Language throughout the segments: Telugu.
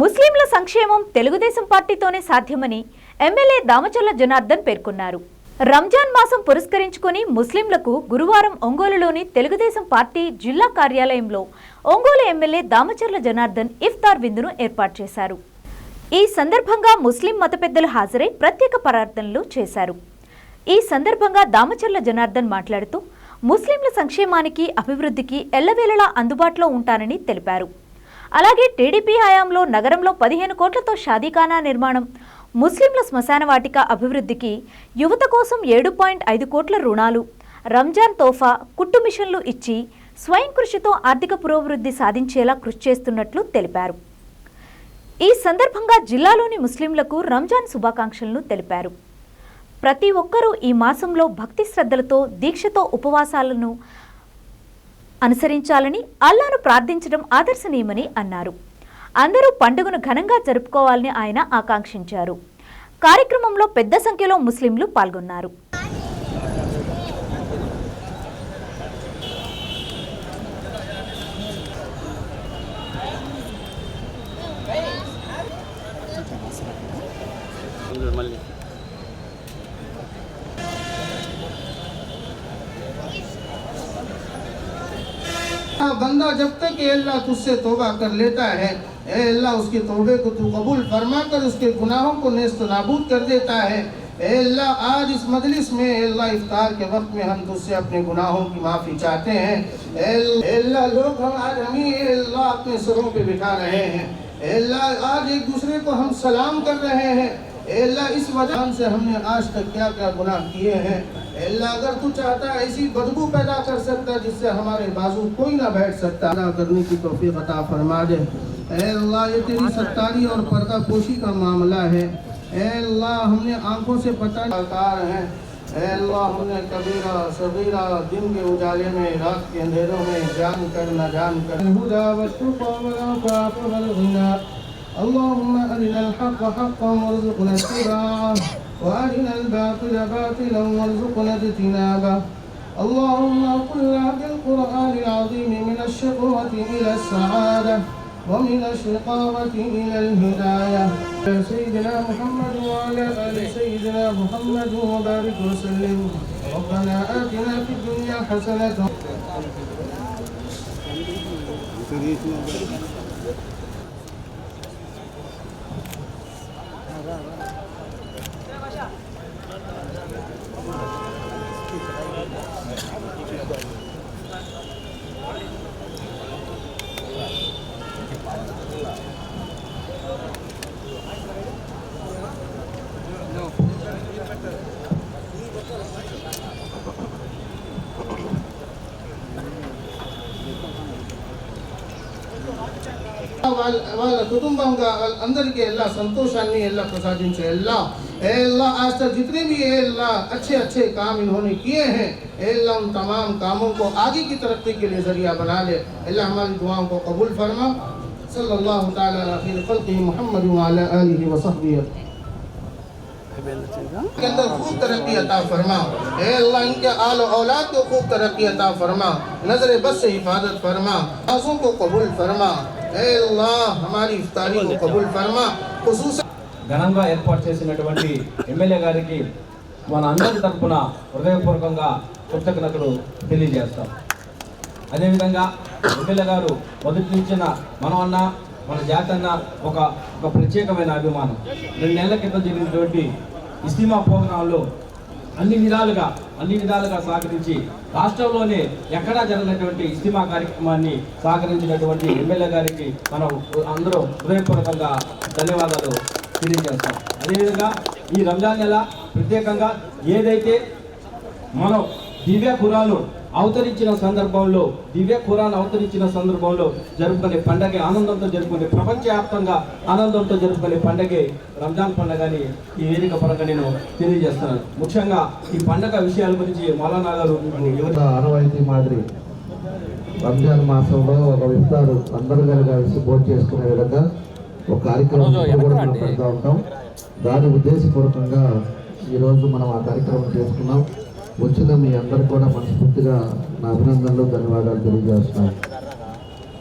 ముస్లింల సంక్షేమం తెలుగుదేశం పార్టీతోనే సాధ్యమని ఎమ్మెల్యే దామచర్ల జనార్దన్ పేర్కొన్నారు. రంజాన్ మాసం పురస్కరించుకుని ముస్లింలకు గురువారం ఒంగోలులోని తెలుగుదేశం పార్టీ జిల్లా కార్యాలయంలో ఒంగోలు ఎమ్మెల్యే దామచర్ల జనార్దన్ ఇఫ్తార్ విందును ఏర్పాటు చేశారు. ఈ సందర్భంగా ముస్లిం మత పెద్దలు హాజరై ప్రత్యేక ప్రార్థనలు చేశారు. ఈ సందర్భంగా దామచర్ల జనార్దన్ మాట్లాడుతూ ముస్లింల సంక్షేమానికి అభివృద్ధికి ఎల్లవేళలా అందుబాటులో ఉంటానని తెలిపారు. అలాగే టీడీపీ హయాంలో నగరంలో పదిహేను కోట్లతో షాదీఖానా నిర్మాణం. ముస్లింల శ్మశాన వాటిక అభివృద్ధికి యువత కోసం ఏడు పాయింట్ ఐదు కోట్ల రుణాలు. రంజాన్ తోఫా కుట్టు మిషన్లు ఇచ్చి స్వయం కృషితో ఆర్థిక పురోభివృద్ధి సాధించేలా కృషి చేస్తున్నట్లు తెలిపారు. ఈ సందర్భంగా జిల్లాలోని ముస్లింలకు రంజాన్ శుభాకాంక్షలను తెలిపారు. ప్రతి ఒక్కరూ ఈ మాసంలో భక్తి శ్రద్ధలతో దీక్షతో ఉపవాసాలను అనుసరించాలని అల్లాను ప్రార్థించడం ఆదర్శనీయమని అన్నారు. అందరూ పండుగను ఘనంగా జరుపుకోవాలని ఆయన ఆకాంక్షించారు. కార్యక్రమంలో పెద్ద సంఖ్యలో ముస్లింలు పాల్గొన్నారు. بندہ جب تک اے اللہ تجھ سے توبہ کر لیتا ہے، اے اللہ اس کے توبے کو تو قبول فرما کر اس کے گناہوں کو نیست و نابود کر دیتا ہے۔ اے اللہ، آج اس مجلس میں اے اللہ، افطار کے وقت میں ہم تجھ سے اپنے گناہوں کی معافی چاہتے ہیں۔ اے اللہ، لوگ ہم آج ہمیں اے اللہ اپنے سروں پہ بٹھا رہے ہیں۔ اے اللہ، آج ایک دوسرے کو ہم سلام کر رہے ہیں۔ اے اللہ، اس وجہ سے ہم نے آج تک کیا کیا گناہ کیے ہیں۔ اللہ اگر تو چاہتا ایسی بدبو پیدا کر سکتا جس سے ہمارے بازو کوئی نہ بیٹھ سکتا اللہ کرنے کی توفیق عطا فرما دے۔ اے اللہ، یہ تیری ستاری اور پردہ پوشی کا معاملہ ہے۔ اے اللہ، ہم نے آنکھوں سے پتہ کار ہیں۔ اے اللہ، ہم نے کبیرہ، صغیرہ دن کے اجالے میں، رات کے اندھیروں میں جان کر، نہ جان کر۔ الہدى والتقى والعفاف والغنى اللهم أرنا الحق حقا وارزقنا اتباعه۔ وأرنا الباطل باطلا وارزقنا اجتنابه. اللهم قلنا بالقرآن العظيم من الشقوة إلى السعادة ومن الشقاوة إلى الهداية. سيدنا محمد وعلى آل سيدنا محمد وبارك وسلم. ربنا آتنا في الدنيا حسنة. Thank you. వాళ్ళ కుటుంబం అందరికీ ఎలా సంతోషాన్ని ఎలా ప్రసాదించే ఎలా اے اللہ آج تک جتنے بھی اے اللہ اچھے اچھے کام انہوں نے کیے ہیں۔ اے اللہ، ان تمام کاموں کو آگے کی ترقی کے لیے ذریعہ بنا لے۔ اللہ ہماری دعاؤں کو قبول فرما۔ صلی اللہ تعالیٰ خلقہ محمد وعلا آلہ وصحبہ کے اندر خوب ترقی عطا فرما۔ اے اللہ، ان کے آل و اولاد کو خوب ترقی عطا فرما۔ نظر بس سے حفاظت فرما۔ آسوں کو قبول فرما۔ اے اللہ، ہماری افطاری کو قبول فرما۔ خصوصاً ఘనంగా ఏర్పాటు చేసినటువంటి ఎమ్మెల్యే గారికి మన అందరి తరపున హృదయపూర్వకంగా కృతజ్ఞతలు తెలియజేస్తాం. అదేవిధంగా ఎమ్మెల్యే గారు మొదటి నుంచిన మనమన్న మన జాతన్న ఒక ఒక ప్రత్యేకమైన అభిమానం. రెండు నెలల క్రితం జరిగినటువంటి ఇస్తిమా ప్రోగ్రాంలో అన్ని విధాలుగా అన్ని విధాలుగా సహకరించి రాష్ట్రంలోనే ఎక్కడా జరిగినటువంటి ఇస్తిమా కార్యక్రమాన్ని సహకరించినటువంటి ఎమ్మెల్యే గారికి మనం అందరూ హృదయపూర్వకంగా ధన్యవాదాలు తెలియజేస్తాం అదేవిధంగా ఈ రంజాన్ నెల ప్రత్యేకంగా ఏదైతే మనం దివ్య కురాను అవతరించిన సందర్భంలో దివ్య కురాన్ అవతరించిన సందర్భంలో జరుపుకునే పండగ ఆనందంతో జరుపుకునే ప్రపంచవ్యాప్తంగా ఆనందంతో జరుపుకునే పండగే రంజాన్ పండగని ఈ వేదిక పరంగా నేను తెలియజేస్తున్నాను. ముఖ్యంగా ఈ పండగ విషయాల గురించి మౌలానా గారు ఆనవాయితీ మాదిరి రంజాన్ మాసంలో ఒక విస్తారు అందరూ కలిసి భోజనం చేసుకునే విధంగా ఒక కార్యక్రమం పెడతా ఉంటాం. దాని ఉద్దేశపూర్వకంగా ఈరోజు మనం ఆ కార్యక్రమం చేసుకున్నాం. వచ్చిన మీ అందరు కూడా మనస్ఫూర్తిగా నా అభినందనలు ధన్యవాదాలు తెలియజేస్తున్నాను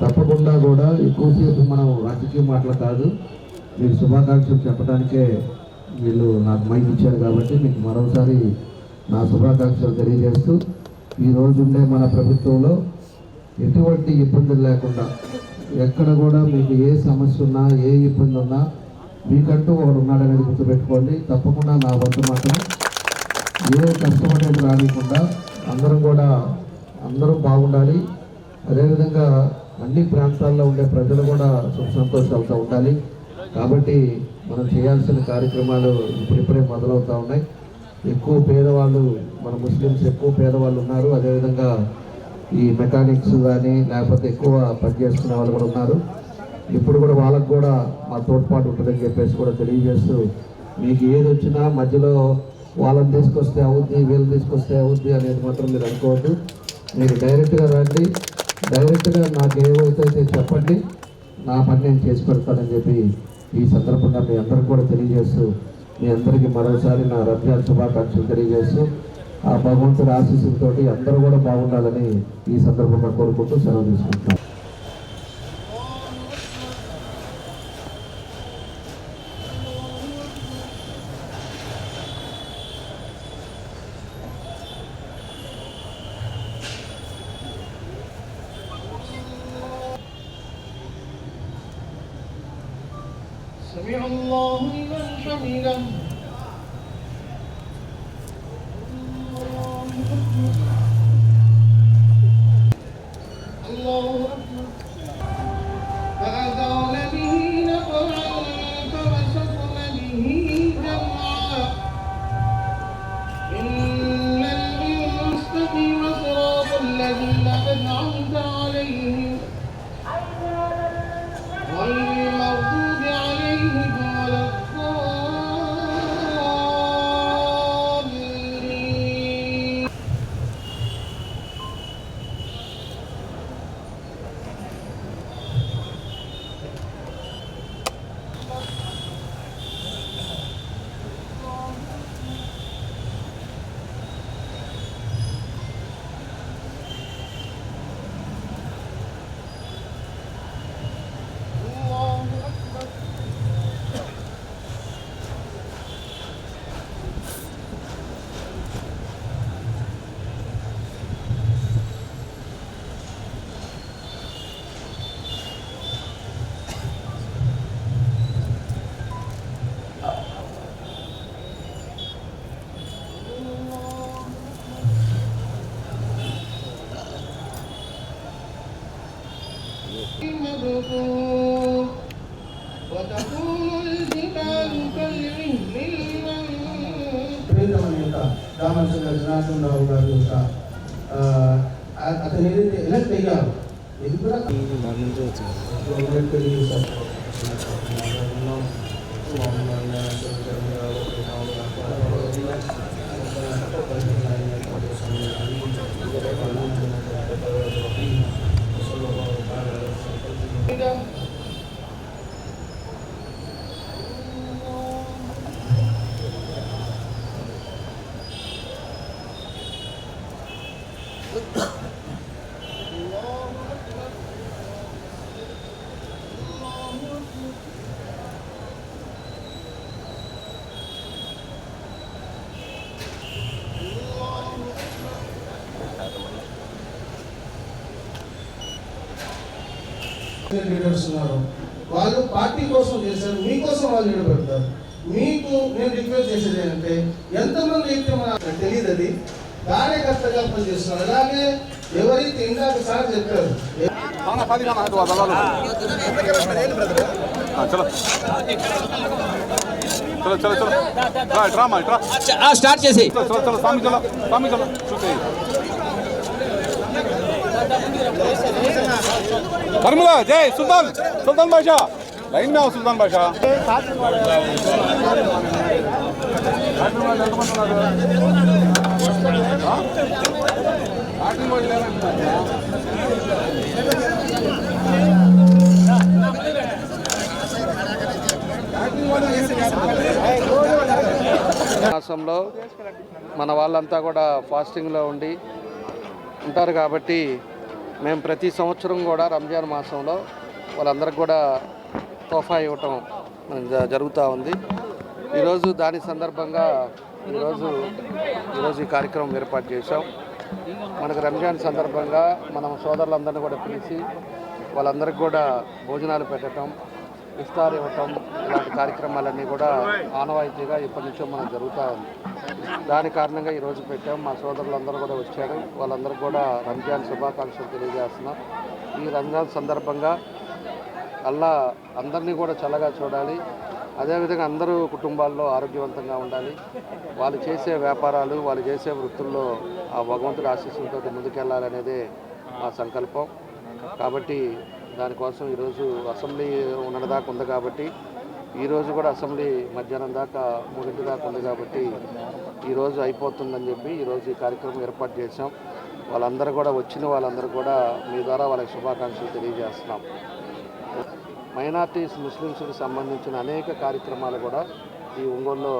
తప్పకుండా కూడా ఎక్కువసేపు మనం రాజకీయ మాటలు కాదు మీకు శుభాకాంక్షలు చెప్పడానికే వీళ్ళు నాకు మైక్ ఇచ్చారు కాబట్టి మీకు మరోసారి నా శుభాకాంక్షలు తెలియజేస్తూ ఈ రోజు ఉండే మన ప్రభుత్వంలో ఎటువంటి ఇబ్బందులు లేకుండా ఎక్కడ కూడా మీకు ఏ సమస్య ఉన్నా ఏ ఇబ్బంది ఉన్నా మీకంటూ ఒకడు ఉన్నాడనేది గుర్తుపెట్టుకోండి. తప్పకుండా నా వద్ద మాత్రం ఏ కష్టం అనేది రానికుండా అందరం కూడా అందరూ బాగుండాలి. అదేవిధంగా అన్ని ప్రాంతాల్లో ఉండే ప్రజలు కూడా సుఖ సంతోషాలతో ఉండాలి. కాబట్టి మనం చేయాల్సిన కార్యక్రమాలు ఇప్పుడిప్పుడే మొదలవుతూ ఉన్నాయి. ఎక్కువ పేదవాళ్ళు మన ముస్లిమ్స్ ఎక్కువ పేదవాళ్ళు ఉన్నారు. అదేవిధంగా ఈ మెకానిక్స్ కానీ లేకపోతే ఎక్కువ పనిచేస్తున్న వాళ్ళు కూడా ఉన్నారు. ఇప్పుడు కూడా వాళ్ళకు కూడా మా తోడ్పాటు ఉంటుందని చెప్పేసి కూడా తెలియజేస్తూ మీకు ఏది వచ్చినా మధ్యలో వాళ్ళని తీసుకొస్తే అవుద్ది వీళ్ళని తీసుకొస్తే అవుద్ది అనేది మాత్రం మీరు అనుకోవద్దు. మీరు డైరెక్ట్గా రండి. డైరెక్ట్గా నాకు ఏవైతే చెప్పండి నా పని నేను చేసి పెడతానని చెప్పి ఈ సందర్భంగా మీ అందరికి కూడా తెలియజేస్తూ మీ అందరికీ మరోసారి నా రంజాన్ శుభాకాంక్షలు తెలియజేస్తూ ఆ భగవంతుడి ఆశీస్సులతోటి అందరూ కూడా బాగుండాలని ఈ సందర్భంగా కోరుకుంటూ సెలవు తీసుకుంటున్నాను سمع الله لمن حمده ప్రియతమైన యొక్క రామచంద్ర జనార్దనరావు గారి యొక్క అతను ఏదైతే ఎలక్ట్ అయ్యారు ఇది కూడా ఎలక్ట్ అయ్యి స్వామి సార్. లీడర్స్ ఉన్నారు వాళ్ళు పార్టీ కోసం చేశారు మీకోసం వాళ్ళు నిలబెడతారు మీకు నేను రిక్వెస్ట్ చేసేది ఏంటంటే ఎంతమంది అయితే మన తెలియదు అది కార్యకర్తగా పనిచేస్తున్నారు అలాగే ఎవరైతే ఇందాక సార్ చెప్పారు खाना खाली खाना है तो आधा लो हाँ चलो चलो चलो चलो हाँ ड्रामा ड्रा స్టార్ట్ చేసి चलो चलो चलो स्वामी चलो स्वामी चलो కర్మల జై సుల్తాన్ సుల్తాన్ బాషా. లైన్ నా సుల్తాన్ బాషా. మాసంలో మన వాళ్ళంతా కూడా ఫాస్టింగ్లో ఉండి ఉంటారు కాబట్టి మేము ప్రతి సంవత్సరం కూడా రంజాన్ మాసంలో వాళ్ళందరికి కూడా తోఫా ఇవ్వటం జ- జరుగుతూ ఉంది. ఈరోజు దాని సందర్భంగా ఈరోజు ఈరోజు ఈ కార్యక్రమం ఏర్పాటు చేశాం. మనకు రంజాన్ సందర్భంగా మనం సోదరులందరినీ కూడా పిలిచి వాళ్ళందరికీ కూడా భోజనాలు పెట్టడం ఇఫ్తార్ ఇవ్వటం ఇలాంటి కార్యక్రమాలన్నీ కూడా ఆనవాయితీగా ఇప్పటి నుంచో మనం జరుగుతూ ఉంది. దాని కారణంగా ఈరోజు పెట్టాం. మా సోదరులందరూ కూడా వచ్చారు. వాళ్ళందరూ కూడా రంజాన్ శుభాకాంక్షలు తెలియజేస్తున్నాం. ఈ రంజాన్ సందర్భంగా అల్లా అందరినీ కూడా చల్లగా చూడాలి. అదేవిధంగా అందరూ కుటుంబాల్లో ఆరోగ్యవంతంగా ఉండాలి. వాళ్ళు చేసే వ్యాపారాలు వాళ్ళు చేసే వృత్తుల్లో ఆ భగవంతుడి ఆశీస్సులతో ముందుకెళ్ళాలనేదే మా సంకల్పం. కాబట్టి దానికోసం ఈరోజు అసెంబ్లీ ఉన్నదాకా ఉంది కాబట్టి ఈరోజు కూడా అసెంబ్లీ మధ్యాహ్నం దాకా మూడింటి దాకా ఉంది కాబట్టి ఈరోజు అయిపోతుందని చెప్పి ఈరోజు ఈ కార్యక్రమం ఏర్పాటు చేశాం. వాళ్ళందరూ కూడా వచ్చిన వాళ్ళందరూ కూడా మీ ద్వారా వాళ్ళకి శుభాకాంక్షలు తెలియజేస్తున్నాం. మైనార్టీస్ ముస్లిమ్స్కి సంబంధించిన అనేక కార్యక్రమాలు కూడా ఈ ఒంగోలులో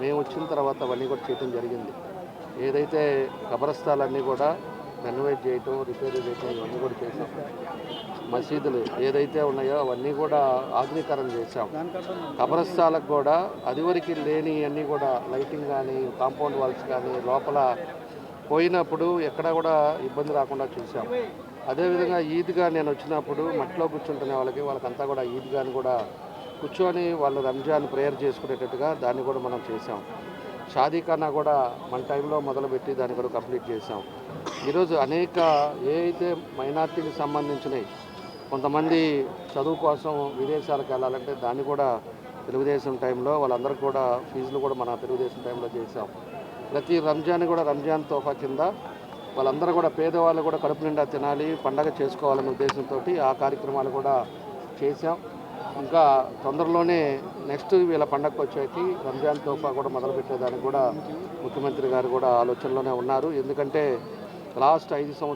మేము వచ్చిన తర్వాత అవన్నీ కూడా చేయడం జరిగింది. ఏదైతే కబరస్థాలన్నీ కూడా రెనోవేట్ చేయటం రిపేర్ చేయటం ఇవన్నీ కూడా చేసాం మసీదులు ఏదైతే ఉన్నాయో అవన్నీ కూడా ఆధునీకరణ చేశాం. కబరస్థాలకు కూడా అదివరకు లేని అన్నీ కూడా లైటింగ్ కానీ కాంపౌండ్ వాల్స్ కానీ లోపల పోయినప్పుడు ఎక్కడ కూడా ఇబ్బంది రాకుండా చూసాం అదేవిధంగా ఈద్గా నేను వచ్చినప్పుడు మట్టిలో కూర్చుంటున్న వాళ్ళకి వాళ్ళకంతా కూడా ఈద్గాని కూడా కూర్చొని వాళ్ళు రంజాన్ ప్రేయర్ చేసుకునేటట్టుగా దాన్ని కూడా మనం చేసాం షాదీఖానా కూడా మన టైంలో మొదలుపెట్టి దాన్ని కూడా కంప్లీట్ చేసాం ఈరోజు అనేక ఏ అయితే మైనార్టీకి సంబంధించినవి కొంతమంది చదువు కోసం విదేశాలకు వెళ్ళాలంటే దాన్ని కూడా తెలుగుదేశం టైంలో వాళ్ళందరికీ కూడా ఫీజులు కూడా మన తెలుగుదేశం టైంలో చేసాం ప్రతి రంజాన్ కూడా రంజాన్ తోఫా కింద వాళ్ళందరూ కూడా పేదవాళ్ళు కూడా కడుపు నిండా తినాలి పండగ చేసుకోవాలనే ఉద్దేశంతో ఆ కార్యక్రమాలు కూడా చేశాం. ఇంకా తొందరలోనే నెక్స్ట్ వీళ్ళ పండగకు వచ్చేకి రంజాన్ తోఫా కూడా మొదలుపెట్టేదానికి కూడా ముఖ్యమంత్రి గారు కూడా ఆలోచనలోనే ఉన్నారు. ఎందుకంటే లాస్ట్ ఐదు సంవత్సరాలు